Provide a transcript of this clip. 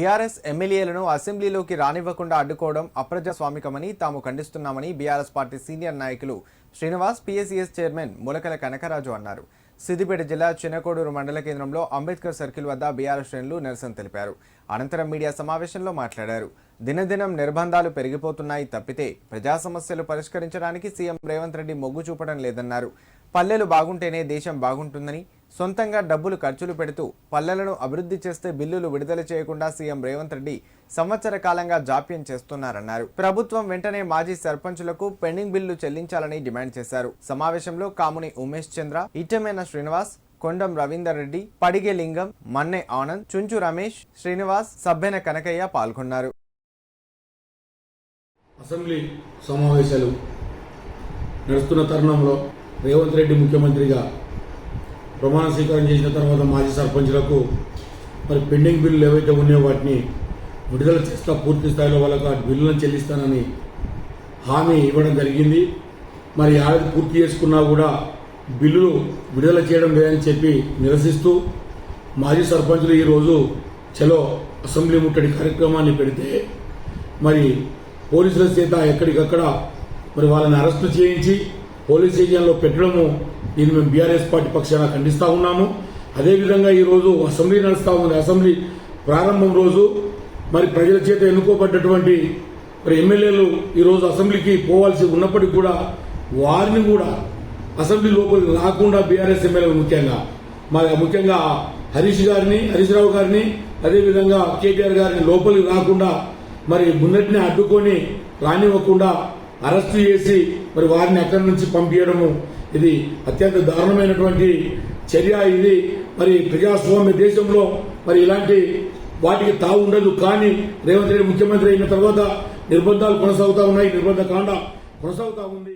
BRS ఎమ్మెల్యేలను అసెంబ్లీలోకి రానివ్వకుండా అడ్డుకోవడం అప్రజాస్వామికమని తాము ఖండిస్తున్నామని బీఆర్ఎస్ పార్టీ సీనియర్ నాయకులు శ్రీనివాస్ పీఎస్ఈఎస్ చైర్మన్ ములకల కనకరాజు అన్నారు. సిద్దిపేట జిల్లా చిన్నకోడూరు మండల కేంద్రంలో అంబేద్కర్ సర్కిల్ వద్ద బీఆర్ఎస్ శ్రేణులు నిరసన తెలిపారు. అనంతరం మీడియా సమావేశంలో మాట్లాడారు. దినదినం నిర్బంధాలు పెరిగిపోతున్నాయి తప్పితే ప్రజా సమస్యలు పరిష్కరించడానికి సీఎం రేవంత్ రెడ్డి మొగ్గు చూపడం లేదన్నారు. పల్లెలు బాగుంటేనే దేశం బాగుంటుందని సొంతంగా డబ్బులు ఖర్చులు పెడుతూ పల్లెలను అభివృద్ధి చేస్తే బిల్లులు విడుదల చేయకుండా సీఎం రేవంత్ రెడ్డి సంవత్సర కాలంగా జాప్యం చేస్తున్నారన్నారు. ప్రభుత్వం వెంటనే మాజీ సర్పంచులకు పెండింగ్ బిల్లు చెల్లించాలని డిమాండ్ చేశారు. సమావేశంలో కాముని ఉమేష్ చంద్ర ఇట్టమైన శ్రీనివాస్ కొండం రవీందర్ రెడ్డి పడిగే లింగం మన్నె ఆనంద్ చుంచు రమేష్ శ్రీనివాస్ సభ్యన కనకయ్య పాల్గొన్నారు. అసెంబ్లీ సమావేశాలు నడుస్తున్న తరుణంలో రేవంత్ రెడ్డి ముఖ్యమంత్రిగా ప్రమాణ స్వీకారం చేసిన తర్వాత మాజీ సర్పంచులకు మరి పెండింగ్ బిల్లులు ఏవైతే ఉన్నాయో వాటిని విడుదల చేస్తా పూర్తి స్థాయిలో వాళ్ళకు ఆ బిల్లులను చెల్లిస్తానని హామీ ఇవ్వడం జరిగింది. మరి ఆవిడ పూర్తి చేసుకున్నా కూడా బిల్లులు విడుదల చేయడం లేదని చెప్పి నిరసిస్తూ మాజీ సర్పంచులు ఈరోజు చలో అసెంబ్లీ ముట్టడి కార్యక్రమాన్ని పెడితే మరి పోలీసుల చేత ఎక్కడికక్కడ మరి వాళ్ళని అరెస్టు చేయించి పోలీస్ స్టేషన్లో పెట్టడము దీన్ని మేము బీఆర్ఎస్ పార్టీ పక్షాన ఖండిస్తూ ఉన్నాము. అదేవిధంగా ఈ రోజు అసెంబ్లీ నడుస్తూ ఉంది. అసెంబ్లీ ప్రారంభం రోజు మరి ప్రజల చేత ఎన్నుకోబడ్డటువంటి మరి ఎమ్మెల్యేలు ఈ రోజు అసెంబ్లీకి పోవాల్సి ఉన్నప్పటికీ కూడా వారిని కూడా అసెంబ్లీ లోపలికి రాకుండా బీఆర్ఎస్ ఎమ్మెల్యేలు ముఖ్యంగా. మరి ముఖ్యంగా హరీష్ గారిని హరీష్ రావు గారిని అదేవిధంగా కేటీఆర్ గారిని లోపలికి రాకుండా మరి మున్నటిని అడ్డుకొని రానివ్వకుండా అరెస్టు చేసి మరి వారిని అక్కడి నుంచి పంపించడము ఇది అత్యంత దారుణమైనటువంటి చర్య ఇది. మరి ప్రజాస్వామ్య దేశంలో మరి ఇలాంటి వాటికి తావు ఉండదు. కానీ రేవంత్ రెడ్డి ముఖ్యమంత్రి అయిన తర్వాత నిర్బంధాలు కొనసాగుతా ఉన్నాయి. నిర్బంధ కాండ కొనసాగుతా ఉంది.